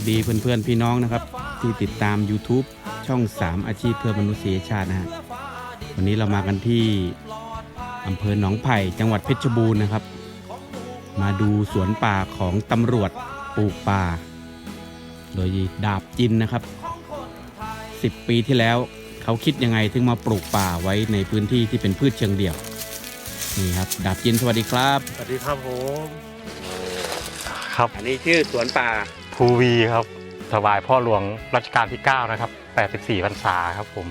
สวัสดีเพื่อนๆพี่น้องนะครับ ที่ติดตาม YouTube ช่อง 3 อาชีพเพื่อมนุษยชาตินะฮะวันนี้เรามากันที่อำเภอหนองไผ่จังหวัดเพชรบูรณ์นะครับ มาดูสวนป่าของตำรวจปลูกป่า โดยดาบจินนะครับ 10 ปีที่แล้วเขาคิดยังไงถึงมาปลูกป่าไว้ในพื้นที่ที่เป็นพืชเชิงเดี่ยวนี่ครับดาบจินสวัสดีครับ สวัสดีครับผม ครับ อันนี้ชื่อสวนป่า ภูวีครับถวายพ่อหลวงรัชกาลที่ 9 นะครับ 84พรรษาครับผม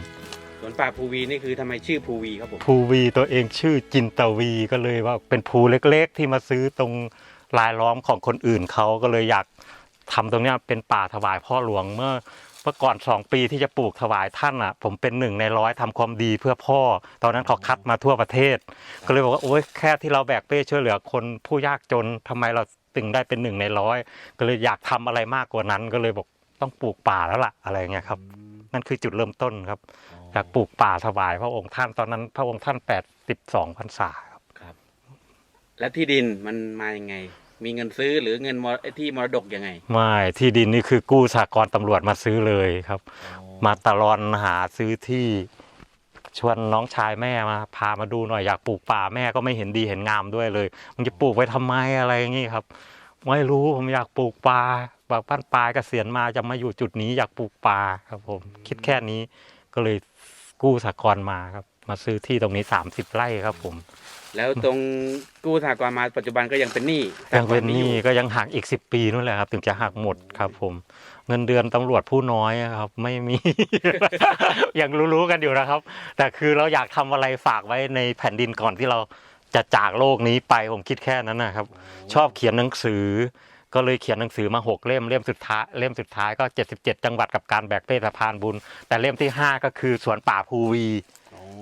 สวนป่าภูวีนี่คือทำไมชื่อภูวีครับผมภูวีตัวเองชื่อจินตวีก็เลยว่าเป็นภูเล็กๆ ที่มาซื้อตรงลายล้อมของคนอื่นเขาก็เลยอยากทำตรงเนี้ยเป็นป่าถวายพ่อหลวงเมื่อเมื่อก่อนสองปีที่จะปลูกถวายท่านอะ ผมเป็นหนึ่งในร้อยทำความดีเพื่อพ่อ ตอนนั้นเขาคัดมาทั่วประเทศ ก็เลยบอกว่าโอ๊ยแค่ที่เราแบกเป้ช่วยเหลือคนผู้ยากจนทำไมเรา ถึงได้เป็นหนึ่งในร้อยก็เลยอยากทำอะไรมากกว่านั้น ก็เลยบอกต้องปลูกป่าแล้วล่ะอะไรเงี้ยครับนั่นคือจุดเริ่มต้นครับอยากปลูกป่าถวาย พระองค์ท่านตอนนั้น พระองค์ท่าน82พรรษาครับแล้วที่ดินมันมายังไง มีเงินซื้อหรือเงินมรที่มรดกยังไงไม่ที่ดินนี่คือกู้สากรณ์ตำรวจมาซื้อเลยครับ มาตลอนหาซื้อที่ ชวนน้องชายแม่มา พามาดูหน่อยอยากปลูกป่าแม่ก็ไม่เห็นดีเห็นงามด้วยเลยมึงจะปลูกไว้ทำไมอะไรอย่างงี้ครับ ไม่รู้ผมอยากปลูกป่าแบบบ้านปลายเกษียณมาจะมาอยู่จุดนี้อยากปลูกป่าครับผมคิดแค่นี้ก็เลยกู้สากรณ์มาครับ มาซื้อที่ตรงนี้ 30 ไร่ครับผม แล้วตรงกู้สหกรณ์มาปัจจุบันก็ยังเป็นหนี้ยังเป็นหนี้ก็ยังหักอีกสิบปีนู่นแหละครับ ถึงจะหักหมดครับผม เงินเดือนตำรวจผู้น้อยครับ ไม่มี ยังรู้ๆกันอยู่นะครับ แต่คือเราอยากทำอะไรฝากไว้ในแผ่นดินก่อนที่เราจะจากโลกนี้ไปผมคิดแค่นั้นนะครับ ชอบเขียนหนังสือ ก็เลยเขียนหนังสือมาหกเล่มเล่มสุดท้ายเล่มสุดท้ายก็ 77 จังหวัดกับการแบกเป้สะพานบุญ แต่เล่มที่ 5 ก็คือสวนป่าภูวี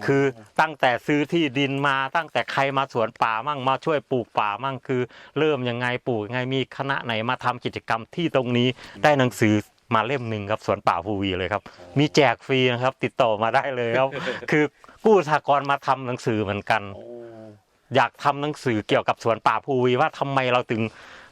คือตั้งแต่ซื้อที่ดินมาตั้งแต่ใครมาสวนป่ามั่งมาช่วยปลูกป่ามั่งคือ เริ่มยังไงปลูกยังไงมีคณะไหนมาทำกิจกรรมที่ตรงนี้ได้หนังสือมาเล่มหนึ่งครับสวนป่าภูวีเลยครับ มีแจกฟรีนะครับ ติดต่อมาได้เลยครับ คือกู้สหกรณ์มาทำหนังสือเหมือนกัน อยากทำหนังสือเกี่ยวกับสวนป่าภูวีว่าทำไมเราถึง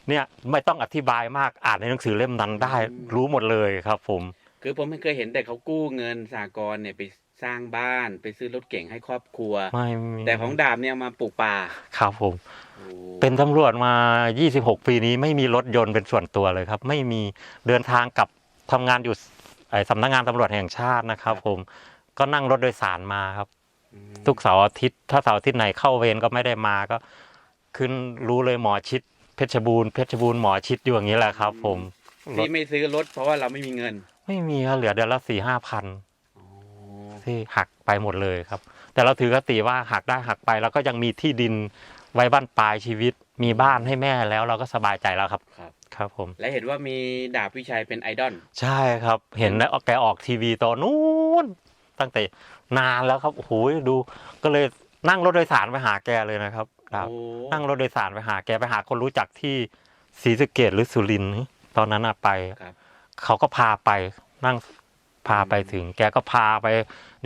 เนี่ยไม่ต้องอธิบายมากอ่านในหนังสือเล่มนั้นได้ รู้หมดเลยครับ ผม คือผมไม่เคยเห็นแต่เขากู้เงินสากลเนี่ยไป สร้างบ้านไปซื้อรถเก่งให้ครอบครัว ไม่มีแต่ของดาบเนี่ยมาปลูกป่าครับผม โอ้เป็นตำรวจมา 26 ปีนี้ไม่มีรถยนต์เป็นส่วนตัวเลยครับ ไม่มีเดินทางกับทำงานอยู่ไอ้สำนักงานตำรวจแห่งชาตินะครับ ผมก็นั่งรถโดยสารมาครับ อืมทุกเสาร์อาทิตย์ถ้าเสาร์อาทิตย์ไหนเข้าเวรก็ไม่ได้มาก็ ขึ้นรู้เลยหมอชิด เพชรบูรณ์เพชรบูรณ์หมอชิดอยู่อย่างนี้แหละครับ ผมรถที่ไม่ซื้อรถเพราะว่าเราไม่มีเงิน ไม่มีครับเหลือเดือนละสี่ห้าพันอ๋อ ที่หักไปหมดเลยครับ แต่เราถือกติว่าหักได้หักไปแล้วก็ยังมีที่ดินไว้บ้านปลายชีวิต มีบ้านให้แม่แล้วเราก็สบายใจแล้วครับ ครับ ครับผม และเห็นว่ามีดาบวิชัยเป็นไอดอล ใช่ครับ เห็นแล้วแกออกทีวีตอนนู้นตั้งแต่นานแล้วครับโอ้โหดูก็เลยนั่งรถโดยสารไปหาแกเลยนะครับครับโอ้ นั่งรถโดยสารไปหาแกไปหาคนรู้จักที่ศรีสะเกดหรือสุรินทร์นี่ตอนนั้นน่ะไป ครับ เขาก็พาไปนั่ง พาไปถึง แกก็พาไป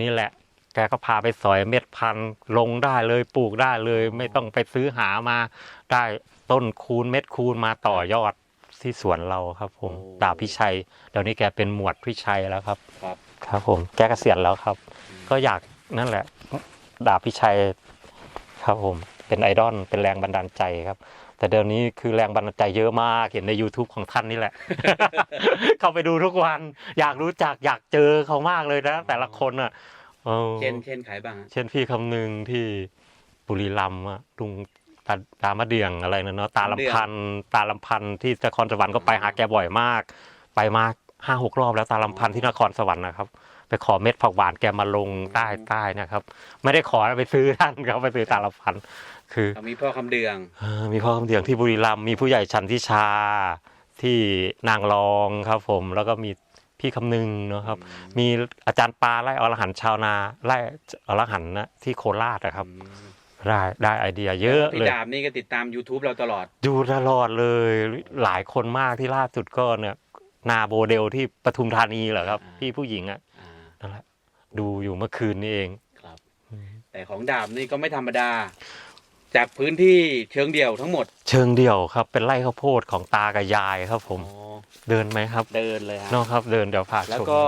นี่แหละ แกก็พาไปสอยเม็ดพันธุ์ลงได้เลยปลูกได้เลย ไม่ต้องไปซื้อหามา ได้ต้นคูณเม็ดคูณมาต่อยอดที่สวนเราครับ ผมดาบพิชัยเดี๋ยวนี้แกเป็นหมวดพิชัยแล้วครับ ครับ ครับผมแกเกษียณแล้วครับก็อยากนั่นแหละ ดาบพิชัย ครับผมเป็นไอดอลเป็นแรงบันดาลใจครับ แต่เดี๋ยวนี้คือแรงบันดาลใจเยอะมากเห็นใน YouTube ของท่านนี่แหละ เข้าไปดูทุกวัน อยากรู้จักอยากเจอเขามากเลยนะ แต่ละคนอะเออเช่นเช่นขายบ้างฮะเช่นพี่คำนึงที่บุรีรัมย์อะลุงตาตามะเดียงอะไรนะเนาะตาลำพันธ์ตาลำพันธ์ที่นครสวรรค์ก็ไปหาแกบ่อยมาก ไปมาห้าหกรอบแล้วตาลำพันธ์ที่นครสวรรค์นะครับ ไปขอเม็ดผักหวานแกมาลงใต้ใต้นะครับ ไม่ได้ขอไปซื้อท่านครับไปซื้อตาลำพันธ์ คือเขามีพ่อคำเดืองเออมีพ่อคำเดียงที่บุรีรัมย์มีผู้ใหญ่ชันทิชาที่นางรองครับผมแล้วก็มีพี่คำนึงเนาะครับ มีอาจารย์ปาไล่อรหันต์ชาวนาไล่อรหันต์นะที่โคราชนะครับอืมได้ได้ไอเดียเยอะพี่เลย ดาบนี่ก็ติดตาม YouTube เราตลอด ดูตลอดเลยหลายคนมากที่ล่าสุดก็เนี่ยนาโบเดลที่ปทุมธานีเหรอครับ อ่า พี่ผู้หญิงอะอ่านั่นแหละดูอยู่เมื่อคืนนี้เอง ครับ แต่ของดาบนี่ก็ไม่ธรรมดา จากพื้นที่เชิงเดี่ยวทั้งหมด เชิงเดี่ยวครับ เป็นไร่ข้าวโพดของตากับยายครับผมอ๋อเดินไหมครับ เดินเลยฮะเน้องครับ เดินเดี๋ยวพาชมแล้วก็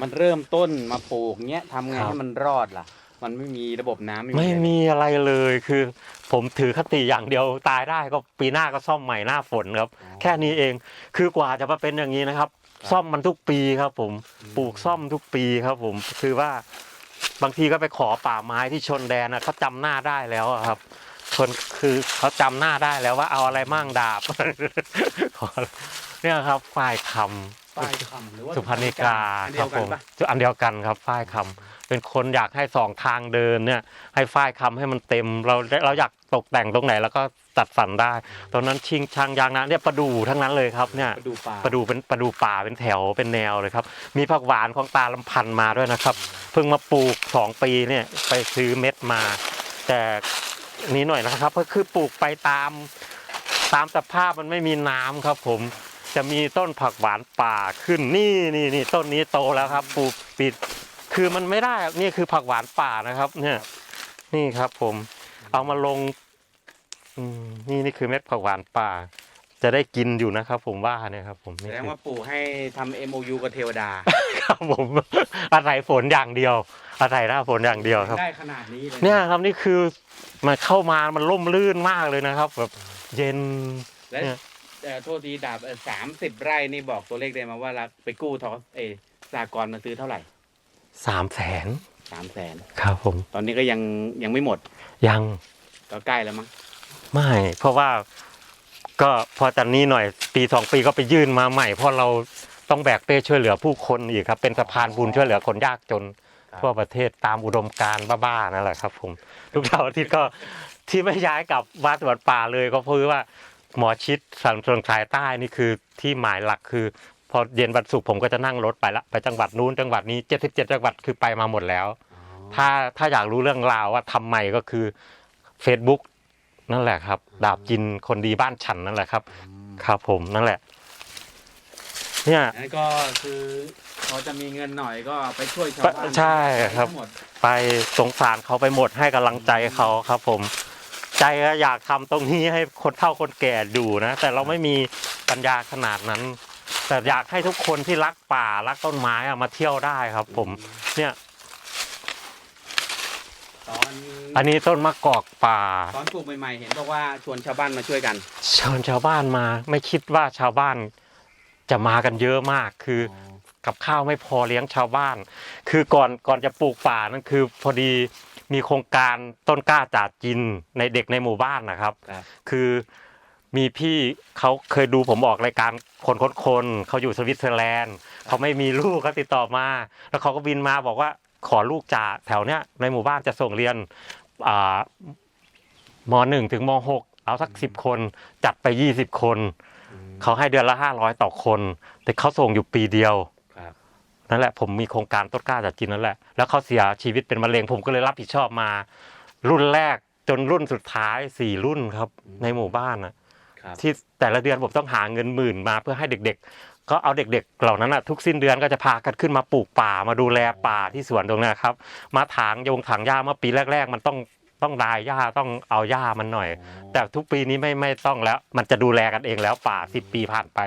มันเริ่มต้นมาปลูกเนี้ยทำไงครับให้มันรอดล่ะ มันไม่มีระบบน้ำไม่อะรมีอะไรเลยคือ ผมถือคติอย่างเดียวตายได้ก็ปีหน้าก็ซ่อมใหม่หน้าฝนครับอ๋อแค่นี้เองคือกว่าจะมาเป็นอย่างนี้นะครับครับซ่อมมันทุกปีครับผมอืมปลูกซ่อมทุกปีครับ ผมคือว่าบางทีก็ไปขอป่าไม้ที่ชนแดนนะเขาจำหน้าได้แล้วอะครับ คนคือเขาจำหน้าได้แล้วว่าเอาอะไรมั่งดาบขอเนี่ยครับฝ่ายคำป้ายคำหรือว่าสุพรรณิกาอันคเดีรัยบวกัผนมปะอันเดียวกันครับฝ้ายคำเป็นคนอยากให้สองทางเดินเนี่ย ให้ฝ้ายคำให้มันเต็ม เราเราอยากตกแต่งตรงไหนแล้วก็จัดสรรได้ ตอนนั้นชิงช่างยางนะเนี่ยประดูทั้งนั้นเลยครับเนี่ยประดูป่าประดูเป็นประดูป่าเป็นแถวเป็นแนวเลยครับ มีผักหวานของตาลำพันธ์มาด้วยนะครับ เพิ่งมาปลูกสองปีเนี่ยไปซื้อเม็ดมา แต่ นี้หน่อยนะครับ ก็คือปลูกไปตามตามสภาพมันไม่มีน้ำครับ ผมจะมีต้นผักหวานป่าขึ้นนี่นี่นี่ต้นนี้โตแล้วครับปลูกปิด คือมันไม่ได้นี่คือผักหวานป่านะครับ เนี่ย นี่ครับ ผมเอามาลงนี่นี่คือเม็ดผักหวานป่า จะได้กินอยู่นะครับ ผมว่าเนี่ยครับ ผมแสดงว่าปลูกให้ทำ MOU กับเทวดา ครับผมอาศัยฝนอย่างเดียว อาศัยหน้าฝนอย่างเดียวครับ ได้ขนาดนี้เลยเนี่ยครับนี่คือมันเข้ามามันร่มรื่นมากเลยนะครับ แบบเย็นและเนี่ยเอ่อโทษทีดาบสามสิบไร่นี่บอกตัวเลขได้มาว่ารักไปกู้ทอเออสากรณ์มาซื้อเท่าไหร่สามแสนสามแสนครับผมตอนนี้ก็ยังยังไม่หมดยังก็ใกล้แล้วมั้งไม่ เพราะว่าก็พอจากนี้หน่อยปีสองปีก็ไปยื่นมาใหม่เพราะเรา ต้องแบกเป้ช่วยเหลือผู้คนอีกครับ เป็นสะพานบุญช่วยเหลือคนยากจนทั่วประเทศตามอุดมการณ์บ้าๆนั่นแหละครับผมทุกเสาร์อาทิตย์ก็ที่ไม่ย้ายกลับวัดสวนป่าเลยก็เพราะว่าหมอชิดสังตรงสายใต้นี่คือที่หมายหลักคือ พอเย็นวันศุกร์ผมก็จะนั่งรถไปละไปจังหวัดนู้นจังหวัดนี้77จังหวัดคือไปมาหมดแล้ว ถ้าถ้าอยากรู้เรื่องราวว่าทำไมก็คือ Facebook นั่นแหละครับ ดาบจินคนดีบ้านฉันนั่นแหละครับ ครับผมนั่นแหละ เนี่ยนั้นก็คือพอจะมีเงินหน่อยก็ไปช่วยชาวบ้านใช่ครับ ทั้งหมดไปสงสารเขาไปหมดให้กำลังใจเขาครับ ผม ใจก็อยากทำตรงนี้ให้คนเฒ่าคนแก่ดูนะ แต่เราไม่มีปัญญาขนาดนั้น แต่อยากให้ทุกคนที่รักป่ารักต้นไม้อะมาเที่ยวได้ครับ ผม เนี่ย ตอนอันนี้ต้นมะกอกป่า ตอนปลูกใหม่ๆเห็นบอกว่าชวนชาวบ้านมาช่วยกันเชิญชาวบ้านมาไม่คิดว่าชาวบ้าน จะมากันเยอะมากคือกับข้าวไม่พอเลี้ยงชาวบ้าน คือก่อนก่อนจะปลูกป่านั่นคือพอดีมีโครงการต้นกล้าจ่าจินในเด็กในหมู่บ้านนะครับ ครับ คือมีพี่เขาเคยดูผมออกรายการคนค้นคนเขาอยู่สวิตเซอร์แลนด์เขาไม่มีลูกเขาติดต่อมา แล้วเขาก็บินมาบอกว่าขอลูกจ่าแถวเนี้ยในหมู่บ้านจะส่งเรียนอ่ามหนึ่งถึงมหกเอาสักสิบคนจัดไปยี่สิบคน เขาให้เดือนละห้าร้อยต่อคน แต่เขาส่งอยู่ปีเดียวครับนั่นแหละผมมีโครงการต้นกล้าจากจีนนั่นแหละแล้วเขาเสียชีวิตเป็นมะเร็งผมก็เลยรับผิดชอบมา รุ่นแรกจนรุ่นสุดท้ายสี่รุ่นครับ ในหมู่บ้านนะครับที่แต่ละเดือนผมต้องหาเงินหมื่นมาเพื่อให้เด็กๆ ก็เอาเด็ก ๆ เหล่านั้นนะทุกสิ้นเดือนก็จะพากันขึ้นมาปลูกป่ามาดูแลป่าที่สวนตรงเนี้ยครับ มาถางยงถางหญ้าเมื่อปีแรก ๆ มันต้อง ต้องดายหญ้าต้องเอาหญ้ามันหน่อย แต่ทุกปีนี้ไม่ไม่ต้องแล้ว มันจะดูแลกันเองแล้วป่าสิบปีผ่านไป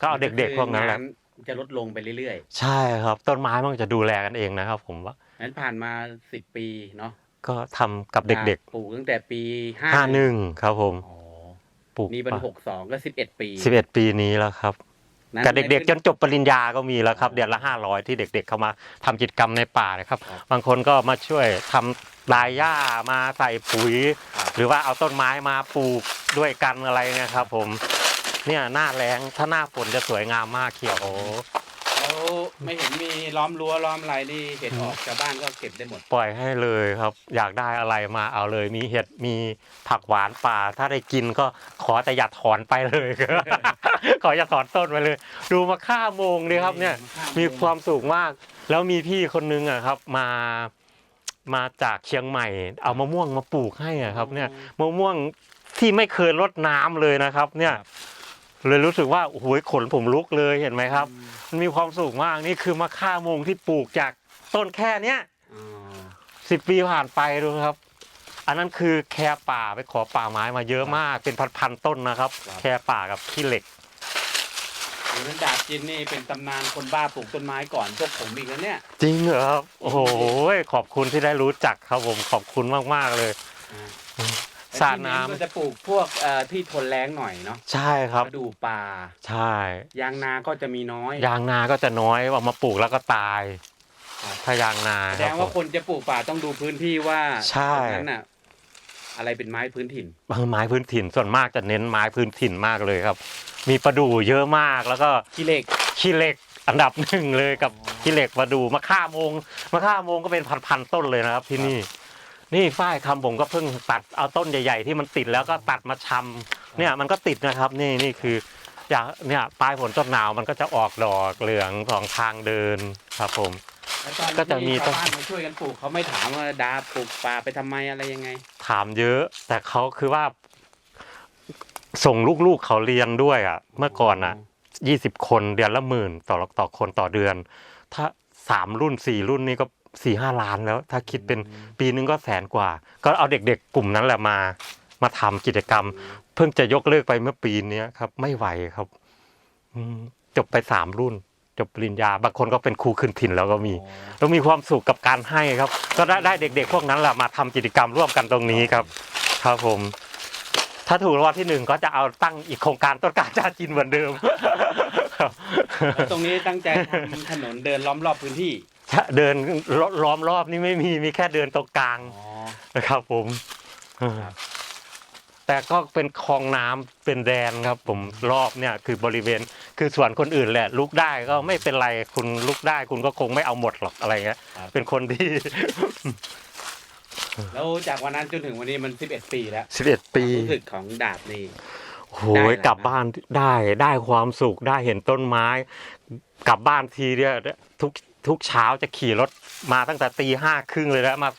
ก็เอาเด็กๆพวกนั้นแหละงจะลดลงไปเรื่อยใช่ครับ ต้นไม้มันจะดูแลกันเองนะครับ ผมว่าๆนั้นผ่านมาสิบปีเนาะก็ทำกับเด็กปลูกตั้งแต่ปีห้าๆห้าหนึ่งครับผมอ๋อปลูกนี่เป็นหกสองก็สิบเอ็ดปี สิบเอ็ดปีนี้แล้วครับ นั้นกับเด็กๆจได้นจบปริญญาก็มีแล้วครับเดือนละห้าร้อยที่เด็ก ๆ เข้ามาทำกิจกรรมในป่านะครับครับ บางคนก็มาช่วยทำลายหญ้ามาใส่ปุ๋ย ครับ หรือว่าเอาต้นไม้มาปลูกด้วยกันอะไรเนะครับผมเนี่ยหน้าแรงถ้าหน้าฝนจะสวยงามมากเขียวก็ แล้วไม่เห็นมีล้อมรั้วล้อมอะไรนี่เห็ดออกชาวบ้านก็เก็บได้หมด ปล่อยให้เลยครับ อยากได้อะไรมาเอาเลย มีเห็ดมีผักหวานป่า ถ้าได้กินก็ขอแต่อย่าถอนไปเลย ขออย่าถอนต้นไปเลย ดูมาค่าโมงเลยครับเนี่ย มีความสุขมาก แล้วมีพี่คนนึงอะครับมามาจากเชียงใหม่ เอามะม่วงมาปลูกให้อะครับ เนี่ยมะม่วงที่ไม่เคยรดน้ำเลยนะครับ เนี่ย เลยรู้สึกว่าโอ้โหขนผมลุกเลยเห็นไหมครับ มันมีความสุขมากนี่คือมะค่าโมงที่ปลูกจากต้นแค่เนี้ยอ๋อสิบปีผ่านไปดูครับ อันนั้นคือแคป่าไปขอป่าไม้มาเยอะมากเป็นพันๆต้นนะครับ แคป่ากับขี้เหล็กดังนั้นดาบจินนี่เป็นตำนานคนบ้าปลูกต้นไม้ก่อนพวกผมอีกแล้วเนี่ย จริงเหรอครับ โอ้โหขอบคุณที่ได้รู้จักครับผมขอบคุณมากๆเลย สาดน้ำ แล้วที่ก็จะปลูกพวกเอ่อที่ทนแรงหน่อยเนาะใช่ครับกระดูกป่า ใช่ ยางนาก็จะมีน้อย ยางนาก็จะน้อยว่ามาปลูกแล้วก็ตาย ครับ ถ้ายางนาแสคดรับงผว่ามคนจะปลูกป่าต้องดูพื้นที่ว่าใช่ ตรงนั้นน่ะอะไรเป็นไม้พื้นถิ่นเออไม้พื้นถิ่นส่วนมากจะเน้นไม้พื้นถิ่นมากเลยครับ มีประดู่เยอะมากแล้วก็ขี้เหล็กขี้เหล็กอันดับหนึ่งเลยกับขี้เหล็กประดู่มะข่าโมงมะข่าโมงก็เป็นพันๆต้นเลยนะครับ ที่นี่ นี่ฝ้ายคำผมก็เพิ่งตัดเอาต้นใหญ่ ๆ ที่มันติดแล้วก็ตัดมาชำเนี่ยมันก็ติดนะครับนี่นี่คืออยากเนี่ยปลายฝนต้นหนาวมันก็จะออกดอกเหลืองสองทางเดินครับผม แล้วตอนก็จะมีที่ต้ชานวบ้านมาช่วยกันปลูกเขาไม่ถามว่าดาปลูกป่าไปทำไมอะไรยังไง ถามเยอะ แต่เขาคือว่า ส่งลูกๆเขาเรียนด้วยอะ เมื่อก่อนอะยี่สิบคนเดือนละหมื่นต่อต่อคนต่อเดือน ถ้าสามรุ่นสี่รุ่นนี่ก็ สี่ห้าล้านแล้ว ถ้าคิดเป็นปีนึงก็แสนกว่า ก็เอาเด็กๆ กลุ่มนั้นแหละมามาทำกิจกรรม เพิ่งจะยกเลิกไปเมื่อปีเนี้ยครับ ไม่ไหวครับอืมจบไปสามรุ่น จบปริญญาบางคนก็เป็นครูขึ้นถิ่นแล้วก็มี แล้วมีความสุขกับการให้ครับ ก็ได้ได้เด็ก ๆ พวกนั้นแหละมาทำกิจกรรมร่วมกันตรงนี้ครับ ครับผม ถ้าถูกรางวัลที่หนึ่งก็จะเอาตั้งอีกโครงการต้นกาจาจินเหมือนเดิมครับแล้วตรงนี้ตั้งใจทำถนนเดินล้อมรอบพื้นที่ เดินล้อมรอบนี่ไม่มีมีแค่เดินตรงกลางอ๋อนะครับ ผมครับแต่ก็เป็นคลองน้ำเป็นแดนครับ ผมรอบเนี่ยคือบริเวณคือส่วนคนอื่นแหละลุกได้ก็ไม่เป็นไรคุณลุกได้ คุณก็คงไม่เอาหมดหรอกอะไรเงี้ยครับเป็นคนที่แล้วจากวันนั้นจนถึงวันนี้มัน11ปีแล้ว11ปีความรู้สึกของดาบนี่โหได้ยอะไรกลับบ้านได้ได้ความสุขได้เห็นต้นไม้ กลับบ้านทีเนี่ยทุก ทุกเช้าจะขี่รถมาตั้งแต่ตีห้าครึ่งเลยแล้วมา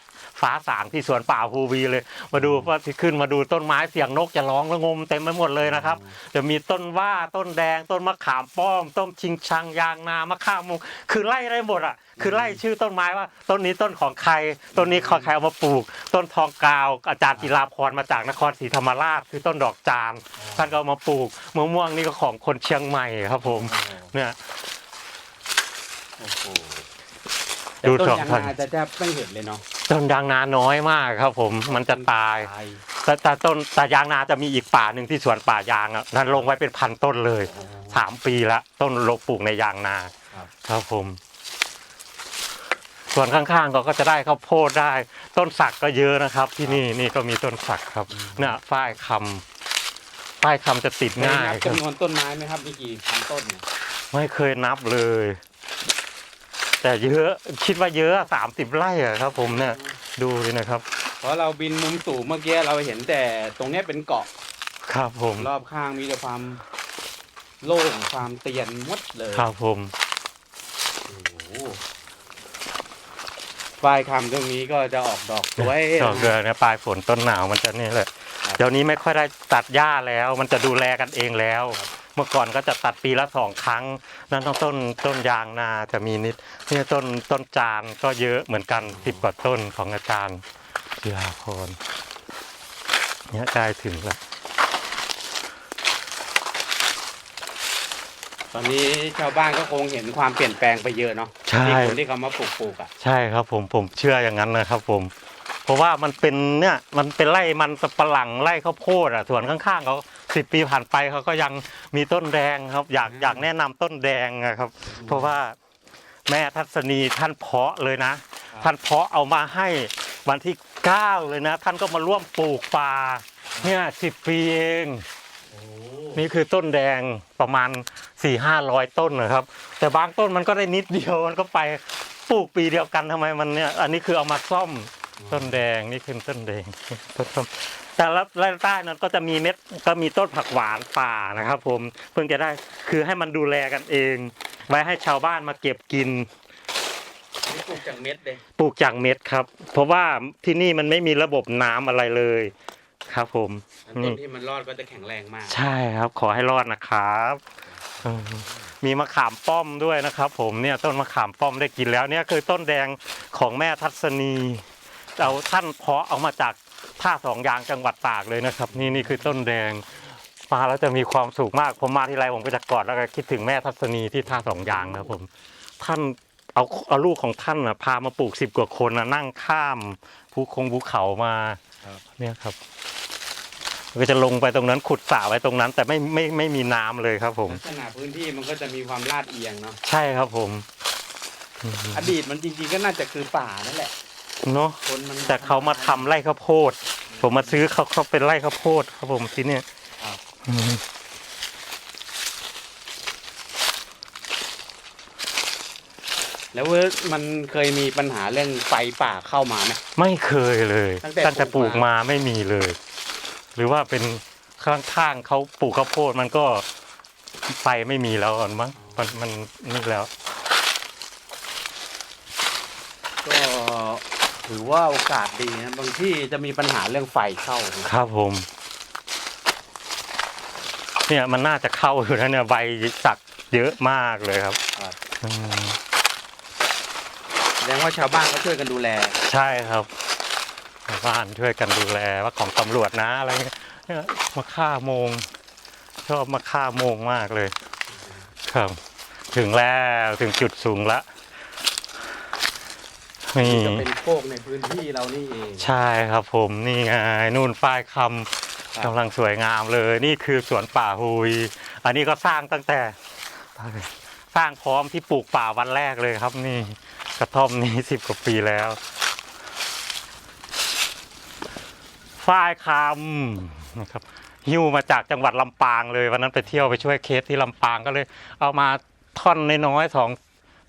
ฟ้าสางที่สวนป่าภูวีเลย มาดูว่าที่ขึ้นมาดูต้นไม้เสียงนกจะร้องระงมเต็มไปหมดเลยนะครับจะมีต้นว่าต้นแดงต้นมะขามป้อม ต้นชิงชังยางนามะข้ามมุงคือไล่ได้หมดอะคือไล่ชื่อต้นไม้ว่า ต้นนี้ต้นของใครต้นนี้ใครเอามาปลูก ต้นทองกาว อาจารย์จิราพรมาจากนครศรีธรรมราช คือต้นดอกจานท่านก็เอามาปลูกมะม่วงนี่ก็ของคนเชียงใหม่ครับผมเนี่ยโอ้โหดู แต่ต้นสองยางพันนาจะแทบไม่เห็นเลยเนาะต้นยางนาน้อยมากครับ ผมมันจะตายแต่แต่ต้นแต่ยางนาจะมีอีกป่าหนึ่งที่สวนป่ายางอะนั้นลงไว้เป็นพันต้นเลยอ๋อ สามปีละต้นลงปลูกในยางนาครับ ครับผม ส่วนข้างๆก็ก็จะได้ข้าวโพดได้ ต้นสักก็เยอะนะครับ ที่นี่นี่ก็มีต้นสักครับเนี่ยฝ้ายคำฝ้ายคำจะติดเคยง่ายนับครับจำนวนต้นไม้ไหมครับมีกี่พันต้นเนี่ยไม่เคยนับเลย แต่เยอะคิดว่าเยอะสามสิบไร่อะครับ ผมเนี่ยดูเลยนะครับ เพราะเราบินมุมสูงเมื่อกี้เราเห็นแต่ตรงเนี้ยเป็นเกาะครับผมรอบข้างมีแต่ความโล่งความเตียนหมดเลยครับผมโอ้โหปลายคำตรงนี้ก็จะออกดอกสวยดอกเดือนเนี่ยปลายฝนต้นหนาวมันจะนี่แหละเดี๋ยวนี้ไม่ค่อยได้ตัดหญ้าแล้ว มันจะดูแลกันเองแล้ว เมื่อก่อนก็จะตัดปีละสองครั้ง นั้นต้องต้นต้นยางนาจะมีนิดนี่ต้นต้นจานก็เยอะเหมือนกันสิบกว่าต้นของอาจารย์กีฬาพรเนี่ยใกล้ถึงแล้วตอนนี้ชาวบ้านก็คงเห็นความเปลี่ยนแปลงไปเยอะเนาะใช่ที่คนที่เขามาปลูกปลูกอะใช่ครับผมผมเชื่ออย่างนั้นนะครับผม เพราะว่ามันเป็นเนี่ยมันเป็นไร่มันสับปะหลังไร่ข้าวโพดอะส่วนข้างๆเขา สิบปีผ่านไปเขาก็ยังมีต้นแดงครับ อยากอยากแนะนำต้นแดงนะครับ เพราะว่าแม่ทัศนีท่านเพาะเลยนะ ท่านเพาะเอามาให้วันที่เก้าเลยนะ ท่านก็มาร่วมปลูกป่าเนี่ยสิบปีเองโอ้นี่คือต้นแดงประมาณสี่ห้าร้อยต้นนะครับ แต่บางต้นมันก็ได้นิดเดียวมันก็ไปปลูกปีเดียวกันทำไมมันเนี่ย อันนี้คือเอามาซ่อมต้นแดงนี่คือต้นแดงต้นส้ม แต่ละไร่ใต้นั้นก็จะมีเม็ดก็มีต้นผักหวานป่านะครับ ผมเพิ่งจะได้คือให้มันดูแลกันเอง ไว้ให้ชาวบ้านมาเก็บกินนี่ปลูกจากเม็ดเลยปลูกจากเม็ดครับ เพราะว่าที่นี่มันไม่มีระบบน้ำอะไรเลย ครับ ผมต้นที่มันรอดก็จะแข็งแรงมาก ใช่ครับ ขอให้รอดนะครับเออมีมะขามป้อมด้วยนะครับ ผมเนี่ยต้นมะขามป้อมได้กินแล้วเนี่ยคือต้นแดงของแม่ทัศนีเอาท่านเพาะเอามาจาก ท่าสองยางจังหวัดตากเลยนะครับ นี่นี่คือต้นแดงมาแล้วจะมีความสุขมากผมมาที่ไรผมก็จะกอดแล้วก็คิดถึงแม่ทัศนีที่ท่าสองยางนะครับผม ท่านเอาเอาลูกของท่านนะพามาปลูกสิบกว่าคนนะนั่งข้ามภูคงภูเขามาครับเนี่ยครับก็จะลงไปตรงนั้นขุดสระไว้ตรงนั้น แต่ไม่ไม่ไม่มีน้ำเลยครับผมลักษณะพื้นที่มันก็จะมีความลาดเอียงเนาะใช่ครับผม อดีตมันจริงๆก็น่าจะคือป่านั่นแหละ เนาะคนมันแต่เขามาทำไร่ข้าวโพด ผมมาซื้อเขาเขาเป็นไร่ข้าวโพดครับผมที่เนี่ยครับ อืมแล้วมันเคยมีปัญหาเรื่องไฟป่าเข้ามาไหม ไม่เคยเลยตั้งแต่ตั้งแต่ปปลูลูกกมา มาไม่มีเลย หรือว่าเป็นข้างๆเขาปลูกข้าวโพดมันก็ไฟไม่มีแล้วอ่อนมั้งมันมันนี่แล้ว ก็ ถือว่าโอกาสดีนะบางที่จะมีปัญหาเรื่องไฟเข้าครับผม เนี่ยมันน่าจะเข้าอยู่แล้วเนี่ยใบสักเยอะมากเลยครับครับอืมแสดงว่าชาวบ้านก็ช่วยกันดูแล ใช่ครับชาวบ้านช่วยกันดูแลว่าของตำรวจนะอะไรเงี้ยเนี่ยมาฆ่าโมง ชอบมาฆ่าโมงมากเลย ครับ ถึงแล้วถึงจุดสูงละ นี่ จะเป็นโคกในพื้นที่เรานี่เองใช่ครับผมนี่ไงนู่นฝ้ายคครับำกำลังสวยงามเลย นี่คือสวนป่าฮุย อันนี้ก็สร้างตั้งแต่ สร้างพร้อมที่ปลูกป่าวันแรกเลยครับนี่กระท่อมนี้สิบกว่าปีแล้วฝ้ายคำนะครับหิ้วมาจากจังหวัดลำปางเลยวันนั้นไปเที่ยวไปช่วยเคสที่ลำปางก็เลย เอามาท่อนน้อยๆสอง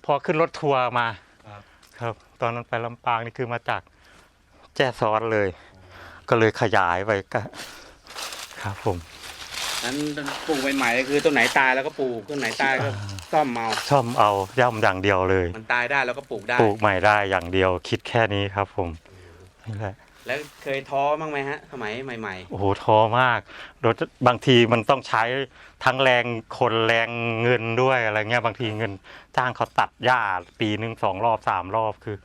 พอขึ้นรถทัวร์มาครับครับ ตอนนั้นไปลำปางนี่คือมาจากแจ้ซ้อนเลย ก็เลยขยายไปก็ครับผมนั้นปลูกใหม่ๆก็คือต้นไหนตายแล้วก็ปลูกต้นไหนตายก็ซ่อมเมาชอบเอาย่ำอย่างเดียวเลย มันตายได้แล้วก็ปลูกได้ปลูกใหม่ได้อย่างเดียว คิดแค่นี้ครับ ผมนี่แหละ แล้วเคยท้อบ้างไหมฮะ สมัยใหม่ โอ้โหท้อมากโดยบางทีมันต้องใช้ทั้งแรงคนแรงเงินด้วยอะไรเงี้ยบางทีเงินจ้างเขาตัดหญ้าปีหนึ่งสองรอบสามรอบคือ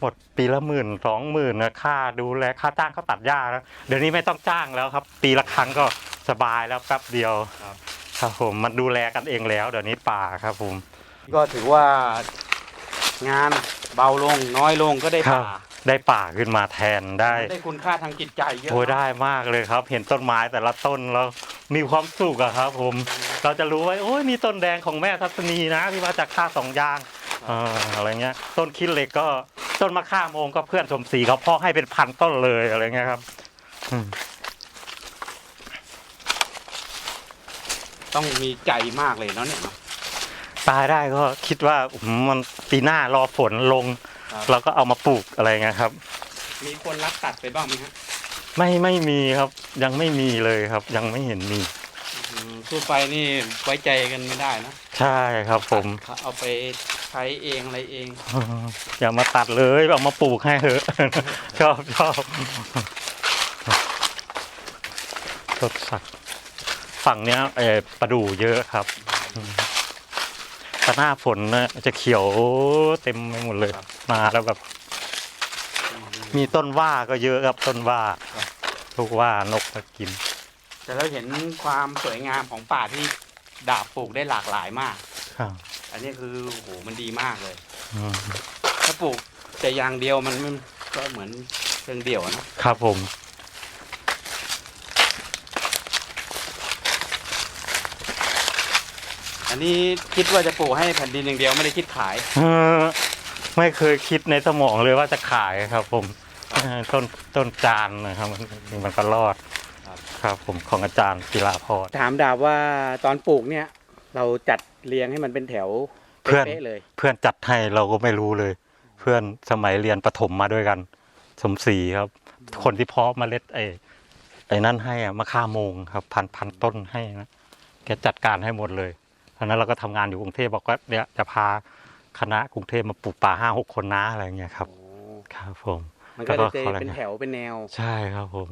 หมดปีละหมื่นสองหมื่นนะค่าดูแลค่าจ้างเขาตัดหญ้าแล้วเดี๋ยวนี้ไม่ต้องจ้างแล้วครับ ปีละครั้งก็สบายแล้วแป๊บเดียวครับ ครับผมมันดูแลกันเองแล้ว เดี๋ยวนี้ป่าครับผมๆก็ถือว่างานเบาลงน้อยลงก็ได้ครับ ป่าได้ป่าขึ้นมาแทนได้ได้คุณค่าทางจิตใจเยอะโอ้ยได้มากเลยครับ เห็นต้นไม้แต่ละต้นแล้วมีความสุขอะครับ ผม เราจะรู้ว่าโอ้ยนี่ต้นแดงของแม่ทัศนีนะที่มาจากข้าสองยางเอออะไรเงี้ย ต้นคิดเหล็กก็ต้นมะข่าโมงก็เพื่อนสมศรีเขาเพ่อให้เป็นพันต้นเลยอะไรเงี้ยครับอืมต้องมีใจมากเลยเนาะเนี่ยเนาะตายได้ก็คิดว่าอืมมันปีหน้ารอฝนลงครับ เราก็เอามาปลูกอะไรเงี้ยครับ มีคนรักตัดไปบ้างไหมฮะไม่ไม่มีครับ ยังไม่มีเลยครับ ยังไม่เห็นมี อืมทั่วไปนี่ไว้ใจกันไม่ได้นะใช่ครับ ผมเขาเอาไปใช้เองอะไรเอง อย่ามาตัดเลยเอามาปลูกให้เถอะ ชอบชอบรถสัก ฝั่งเนี้ยเออประดู่เยอะครับอืม แต่หน้าฝนนะจะเขียวเต็มไปหมดเลยครับมาแล้วแบบ มีต้นว่าก็เยอะครับต้นว่าครับลูกว่านกก็กิน แต่เราเห็นความสวยงามของป่าที่ดาบปลูกได้หลากหลายมากครับอันนี้คือโอ้โหมันดีมากเลยอืมถ้าปลูกแต่อย่างเดียวมันมันก็เหมือนเชิงเดี่ยวอะนะครับผม อันนี้คิดว่าจะปลูกให้แผ่นดินอย่างเดียวไม่ได้คิดขาย เออไม่เคยคิดในสมองเลยว่าจะขายครับ ผมเออต้นต้นจานนะครับมันมันก็รอดครับคครับ ผมของอาจารย์ศิลาพร ถามดาบว่าตอนปลูกเนี่ย เราจัดเรียงให้มันเป็นแถวเพื่อนป๊ะๆเลย เพื่อนจัดให้เราก็ไม่รู้เลย เพื่อนสมัยเรียนประถมมาด้วยกัน สมศรีครับ คนที่เพาะเมล็ดไอ้ไอ้นั่นให้อะมะข่าโมงครับ พันพันต้นให้นะแกจัดการให้หมดเลย ตอนนั้นเราก็ทำงานอยู่กรุงเทพบอกว่าเนี่ยจะพาคณะกรุงเทพมาปลูกป่าห้าหกคนนะอะไรเงี้ยครับโอ้ครับผมมันก็แล้วก็จะเขาอะไรเป็นนะแถวเป็นแนว ใช่ครับผม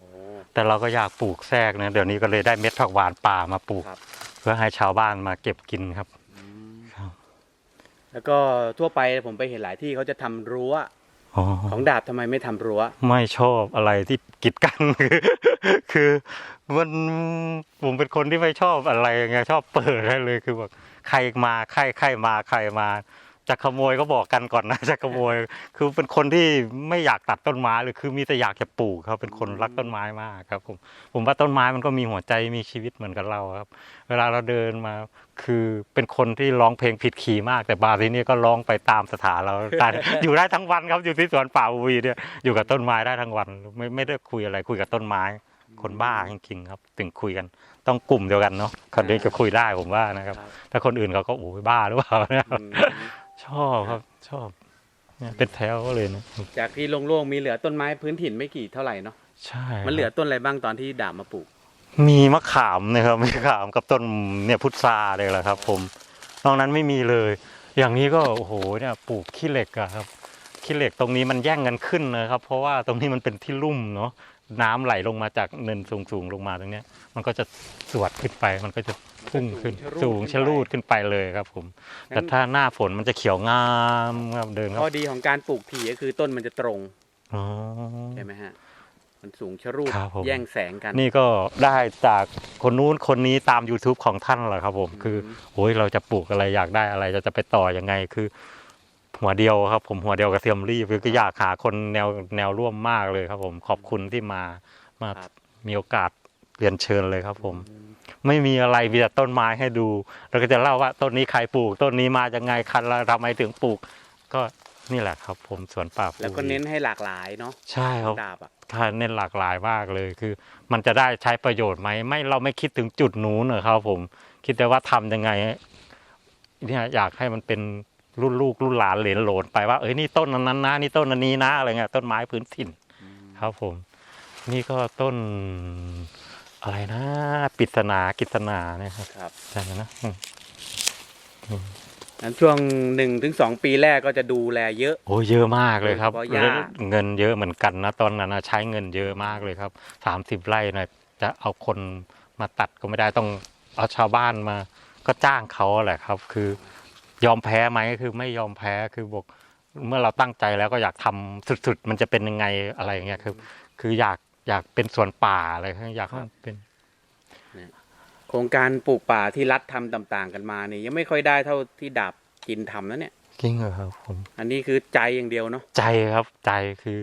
โอ้แต่เราก็อยากปลูกแทรกนะเดี๋ยวนี้ก็เลยได้เม็ดผักหวานป่ามาปลูกครับเพื่อให้ชาวบ้านมาเก็บกินครับอืมครับ แล้วก็ทั่วไปผมไปเห็นหลายที่เขาจะทำรั้วอ๋อของดาบทำไมไม่ทำรั้ว ไม่ชอบอะไรที่กีดกันคือคือ มันผมเป็นคนที่ไม่ชอบอะไรอย่างเงี้ยชอบเปิดให้เลยคือแบบใครมาใครใครมาใครมาจะขโมยก็บอกกันก่อนนะจะขโมย คือเป็นคนที่ไม่อยากตัดต้นไม้เลยคือมีแต่อยากจะปลูกครับเป็นคนรักต้นไม้มากครับ ผม ผมว่าต้นไม้มันก็มีหัวใจมีชีวิตเหมือนกับเราครับ เวลาเราเดินมาคือเป็นคนที่ร้องเพลงผิดคีย์มาก แต่บาร์ที่นี่ก็ร้องไปตามสถานเราการอยู่ได้ทั้งวันครับอยู่ที่สวนป่าอุวีเนี่ยอยู่กับต้นไม้ได้ทั้งวัน ไม่ไม่ได้คุยอะไรคุยกับต้นไม้ คนบ้าจริงๆครับ ถึงคุยกัน ต้องกลุ่มเดียวกันเนาะคนนี้จะคุยได้ผมว่านะครับครับถ้าคนอื่นเขาก็โอ้ยบ้าหรือเปล่าเนี่ยอืมชอบครับชอบเนี่ยเป็นแถวเลยนะจากที่โล่งๆมีเหลือต้นไม้พื้นถิ่นไม่กี่เท่าไหร่เนาะใช่ มันเหลือต้นอะไรบ้างตอนที่ดาบมาปลูก มีมะขามนะครับมะขามกับต้นเนี่ยพุทราเลยแหละครับ ผมนอกนั้นไม่มีเลย อย่างนี้ก็โอ้โหเนี่ยปลูกขี้เหล็กอะครับขี้เหล็กตรงนี้มันแย่งกันขึ้นนะครับ เพราะว่าตรงนี้มันเป็นที่ลุ่มเนาะ น้ำไหลลงมาจากเนินสูงๆลงมาตรงเนี้ย มันก็จะสวดขึ้นไป มันก็จะพุ่งขึ้นสูสูงงชะชะลูลูดดขึ้นไปเลยครับผม แต่ถ้าหน้าฝนมันจะเขียวงามครับเดินครัข้อบดีของการปลูกถี่ก็คือต้นมันจะตรงอ๋อใช่ไหมฮะมันสูงชะรูดครับผมแย่งแสงกัน นี่ก็ได้จากคนนู้นคนนี้ตาม YouTube ของท่านแหละครับผม คือมโอ้ยเราจะปลูกอะไรอยากได้อะไร จะจะไปต่อยังไงคือ หัวเดียวครับ ผมหัวเดียวกับเทียมรีบคือก็อยากหาคนแนวแนวร่วมมากเลยครับ ผมขอบคุณที่มามาครับมีโอกาสเรียนเชิญเลยครับ ผม ไม่มีอะไรมีแต่ต้นไม้ให้ดูเราก็จะเล่าว่าต้นนี้ใครปลูก ต้นนี้มาจากไงคันละทำไมถึงปลูก ก็นี่แหละครับ ผมสวนป่าภูแล้วก็เน้นให้หลากหลายเนาะใช่ครับดาบอะถ้าเน้นหลากหลายมากเลยคือ มันจะได้ใช้ประโยชน์ไหมไม่เราไม่คิดถึงจุดนู้นนะครับผม คิดแต่ว่าทำยังไงเนี่ยอยากให้มันเป็น รุ่นลูกรุ่นหลานเหลนโหลนไปว่าเอ้ยนี่ต้นนั้นนะนี่ต้นอันนี้นะอะไรเงี้ยต้นไม้พื้นถิ่นครับผม นี่ก็ต้นอะไรนะปริศนากิษนาเนี่ยครับครับใช่ไหมนะอืมนั้นช่วงหนึ่งถึงสองปีแรกก็จะดูแลเยอะโอ้เยอะมากเลยครับโดยเฉพาะหญ้าแล้วเงินเยอะเหมือนกันนะตอนนั้นนะใช้เงินเยอะมากเลยครับสามสิบไร่นะจะเอาคนมาตัดก็ไม่ได้ต้องเอาชาวบ้านมา ก็จ้างเขาแหละครับ คือ ยอมแพ้ไหมคือไม่ยอมแพ้คือบอกเมื่อเราตั้งใจแล้วก็อยากทำสุดๆ มันจะเป็นยังไงอะไรอย่างเงี้ยคือ คืออยากอยากเป็นสวนป่าอะไรอยากให้มันเป็นโครงการปลูกป่าที่รัฐทำต่าง ๆ กันมาเนี่ยยังไม่ค่อยได้เท่าที่ดาบกินทำนะเนี่ยจริงเหรอครับผม อันนี้คือใจอย่างเดียวเนาะใจครับใจคือ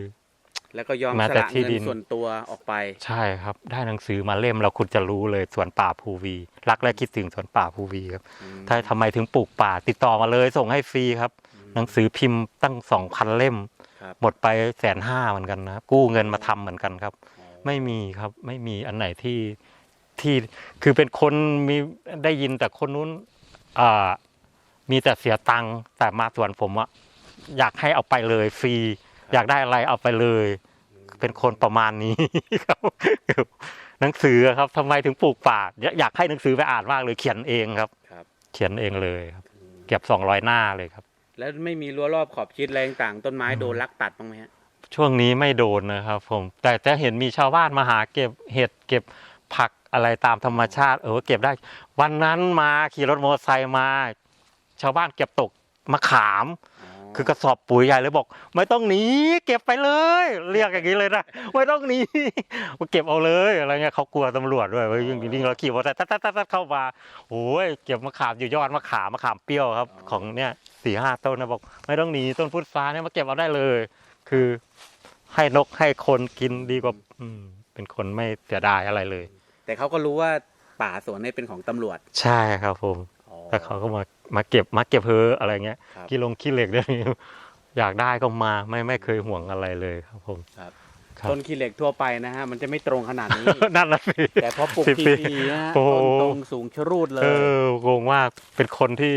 แล้วก็ยอมแม้สแต่ละที่เงิดินนส่วนตัวออกไป ใช่ครับ ได้หนังสือมาเล่มเราคุณจะรู้เลยสวนป่าภูวี รักและคิดถึงสวนป่าภูวีครับอืมถ้าทำไมถึงปลูกป่าติดต่อมาเลยส่งให้ฟรีครับ หนังสือพิมพ์ตั้งสองพันเล่มครับหมดไปแสนห้าเหมือนกันนะกู้เงินมาทำเหมือนกันครับอ๋อไม่มีครับไม่มีอันไหนที่ที่คือเป็นคนมีได้ยินแต่คนนู้นอ่ามีแต่เสียตังค์แต่มาส่วนผมอะอยากให้เอาไปเลยฟรี อยากได้อะไรเอาไปเลย เป็นคนประมาณนี้ครับหนังสือครับทำไมถึงปลูกป่าอยากอยากให้หนังสือไปอ่านมากเลยเขียนเองครับครับเขียนเองเลยครับ เก็บสองร้อยหน้าเลยครับ แล้วไม่มีรั้วรอบขอบชิดอะไรต่างๆต้นไม้โดนลักตัดบ้างไหมฮะช่วงนี้ไม่โดนนะครับ ผม แต่แต่เห็นมีชาวบ้านมาหาเก็บเห็ดเก็บผักอะไรตามธรรมชาติ เออเก็บได้ วันนั้นมาขี่รถมอเตอร์ไซค์มา ชาวบ้านเก็บตกมะขาม คือกระสอบปุ๋ยใหญ่เลยบอก ไม่ต้องหนีเก็บไปเลย เรียกอย่างนี้เลยนะไม่ต้องหนีมาเก็บเอาเลยอะไรเงี้ยเขากลัวตำรวจด้วยเว้ยยิ่งยิ่งเราขี่มอเตอร์ไซค์ตัดตัดตัดตัดเข้ามาโอ้ยเก็บมะขามอยู่ยอดมะขามมะขามเปรี้ยวครับ ของเนี่ยสี่ห้าต้นนะบอก ไม่ต้องหนีต้นพุทราเนี่ยมาเก็บเอาได้เลย คือให้นกให้คนกินดีกว่าอืมเป็นคนไม่เสียดายอะไรเลย แต่เขาก็รู้ว่าป่าสวนนี่เป็นของตำรวจ ใช่ครับผมอ๋อแต่เขาก็มา มาเก็บมาเก็บเพออะไรเงี้ยครับ กิลงขี้เหล็กด้วยอยากได้ก็มาไม่ไม่เคยห่วงอะไรเลยครับผม ครับครับ ต้นขี้เหล็กทั่วไปนะฮะมันจะไม่ตรงขนาดนี้ นั่นละสิ แต่พอปลูกสิบทีปี ทีนะฮะโอ้โหต้นตรงสูงชะรูดเลเอยอโกงมากเป็นคนที่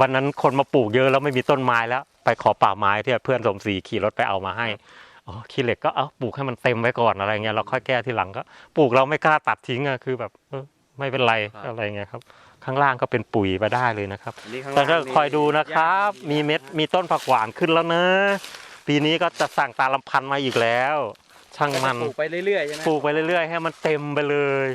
วันนั้นคนมาปลูกเยอะแล้วไม่มีต้นไม้แล้ว ไปขอป่าไม้ที่เพื่อนสมศรีขี่รถไปเอามาให้อ๋อขี้เหล็กก็เอาปลูกให้มันเต็มไว้ก่อนอะไรเงี้ยเราค่อยแก้ทีหลังก็ ปลูกเราไม่กล้าตัดทิ้งอะคือแบบเออไม่เป็นไรอะไรเงี้ยครับ ข้างล่างก็เป็นปุ๋ยมาได้เลยนะครับอันนี้ข้างแต่ล่างก็นี่คอยดูนะครับ มีเม็ดมีต้นผักหวานขึ้นแล้วนะ ปีนี้ก็จะสั่งตาลำพันธุ์มาอีกแล้ว ช่างก็จะมันปลูกไปเรื่อยๆใช่ไหมปลูกไปเรื่อย ๆ ให้มันเต็มไปเลย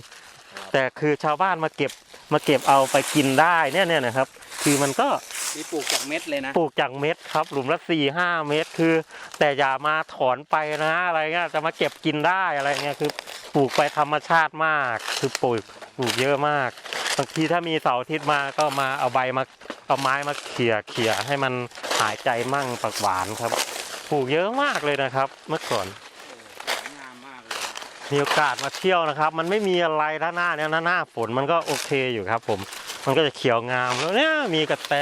แต่คือชาวบ้านมาเก็บมาเก็บเอาไปกินได้เนี่ยเนี่ยนะครับ คือมันก็นี่ปลูกจากเม็ดเลยนะปลูกจากเม็ดครับ หลุมละสี่ห้าเม็ดคือ แต่อย่ามาถอนไปนะอะไรเงี้ยจะมาเก็บกินได้อะไรเงี้ยคือปลูกไปธรรมชาติมาก คือปลูกปลูกเยอะมากบางทีถ้ามีเสาร์อาทิตย์มาก็มาเอาใบมาเอาไม้มาเขี่ยเขี่ยให้มันหายใจมั่งปักหวานครับปลูกเยอะมากเลยนะครับ เมื่อก่อน สวยงามมากเลย มีโอกาสมาเที่ยวนะครับ มันไม่มีอะไรถ้าหน้าเนี้ยหน้าฝนมันก็โอเคอยู่ครับ ผมมันก็จะเขียวงามแล้วเนี่ยมีกระแต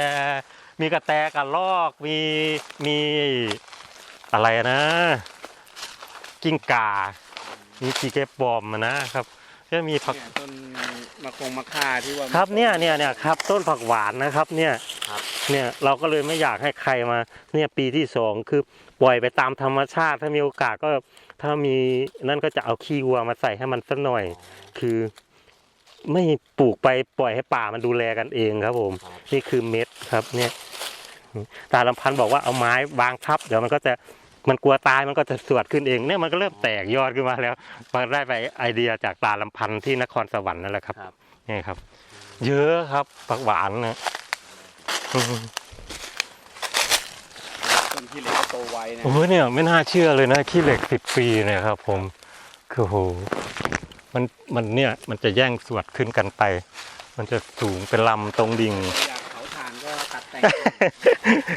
มีกระแตกระลอกมีมีอะไรนะ กิ้งก่ามีจีเก็บบอมนะครับก็มีผักต้น มะคงมะข่าที่ว่า ครับเนี่ยเนี่ยเนี่ยครับต้นผักหวานนะครับเนี่ยครับ เนี่ยเราก็เลยไม่อยากให้ใครมาเนี่ยปีที่สองคือปล่อยไปตามธรรมชาติถ้ามีโอกาสก็ถ้ามีนั่นก็จะเอาขี้วัวมาใส่ให้มันสักหน่อย คือ ไม่ปลูกไปปล่อยให้ป่ามันดูแลกันเองครับผม นี่คือเม็ดครับเนี่ยตาลำพันธ์บอกว่าเอาไม้วางทับ เดี๋ยวมันก็จะ มันกลัวตายมันก็จะสวดขึ้นเองเนี่ยมันก็เริ่มแตกยอดขึ้นมาแล้วมันได้ไปไอเดียจากตาลำพันธ์ที่นครสวรรค์นั่นแหละครับครับนี่ครับ เยอะครับผักหวานนะอืมต้นขี้เหล็กก็โตไวนะโอ้ยเนี่ยไม่น่าเชื่อเลยนะขี้เหล็กสิบปีเนี่ยครับ ผมคือโหมันมันเนี่ยมันจะแย่งสวดขึ้นกันไป มันจะสูงเป็นลำตรงดิ่ง แต่ง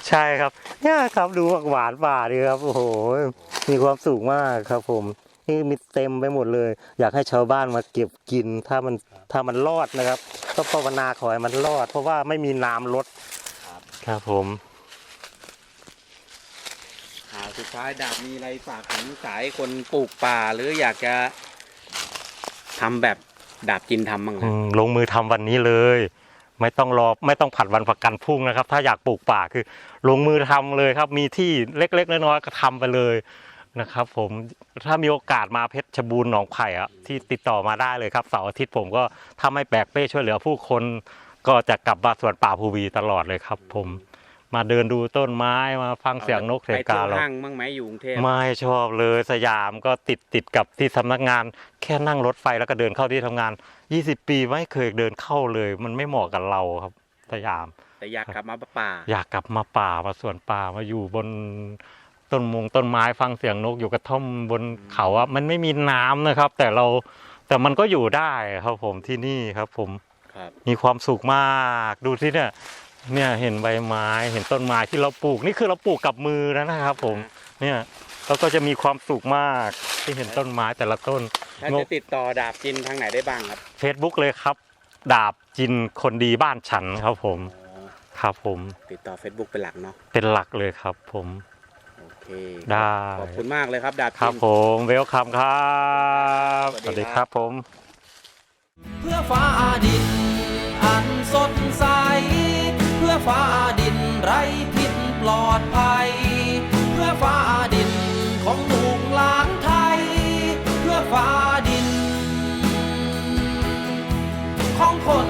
ใช่ครับเนี่ยครับดูผักหวานป่าดีครับโอ้โหมีความสุขมากครับผมนี่มีเต็มไปหมดเลย อยากให้ชาวบ้านมาเก็บกินถ้ามันถ้ามันรอดนะครับ ก็ภาวนาขอให้มันรอด เพราะว่าไม่มีน้ำลดครับผมอ่าสุดท้ายดาบมีอะไรฝากถึงสายคนปลูกป่าหรืออยากจะทำแบบดาบจินทำบ้างอืนะมลงมือทำวันนี้เลย ไม่ต้องรอไม่ต้องผัดวันประกันพรุ่งนะครับ ถ้าอยากปลูกป่าคือ ลงมือทำเลยครับ มีที่เล็กๆน้อยๆก็ทำไปเลยนะครับ ผมถ้ามีโอกาสมาเพชรชบูรณ์หนองไผ่อะที่ติดต่อมาได้เลยครับเสาร์อาทิตย์ผมก็ถ้าไม่แบกเป้ช่วยเหลือผู้คน ก็จะกลับมาสวนป่าภูวีตลอดเลยครับ ผม มาเดินดูต้นไม้มาฟังเสียงนกเสียงไปกาเที่ยวเราห้างบ้างไหมอยู่กรุงเทพไม่ชอบเลยสยามก็ติดติดกับที่สำนักงาน แค่นั่งรถไฟแล้วก็เดินเข้าที่ทำงาน 20 ปีไม่เคยเดินเข้าเลย มันไม่เหมาะกับเราครับสยาม แต่อยากกลับมาป่า อยากกลับมาป่ามาสวนป่ามาอยู่บนต้นมงต้นไม้ฟังเสียงนกอยู่กระท่อมบนเขาอะมันไม่มีน้ำนะครับ แต่เราแต่มันก็อยู่ได้ครับผมที่นี่ครับ ผมครับมีความสุขมากดูที่เนี่ย เนี่ยเห็นใบไม้เห็นต้นไม้ที่เราปลูกนี่คือเราปลูกกับมือแล้วนะครับ ผม เนี่ยเราก็จะมีความสุขมากที่เห็นต้นไม้แต่ละต้นถ้าจะติดต่อดาบจินทางไหนได้บ้างครับ Facebook เลยครับ ดาบจินคนดีบ้านฉันครับผมอ๋อครับผม ติดต่อ Facebook เป็นหลักเนาะเป็นหลักเลยครับ ผมโอเคได้ขอบคุณมากเลยครับ ดาบครัจิบนผมเวลคัมครับสวัสดีสวัสดีคครัรับบผม เพื่อฟ้าดินอันสดใสเพื่อ ฟ้าดินไร้พิษปลอดภัย เพื่อฟ้าดินของลูกหลานไทย เพื่อฟ้าดิน ของคน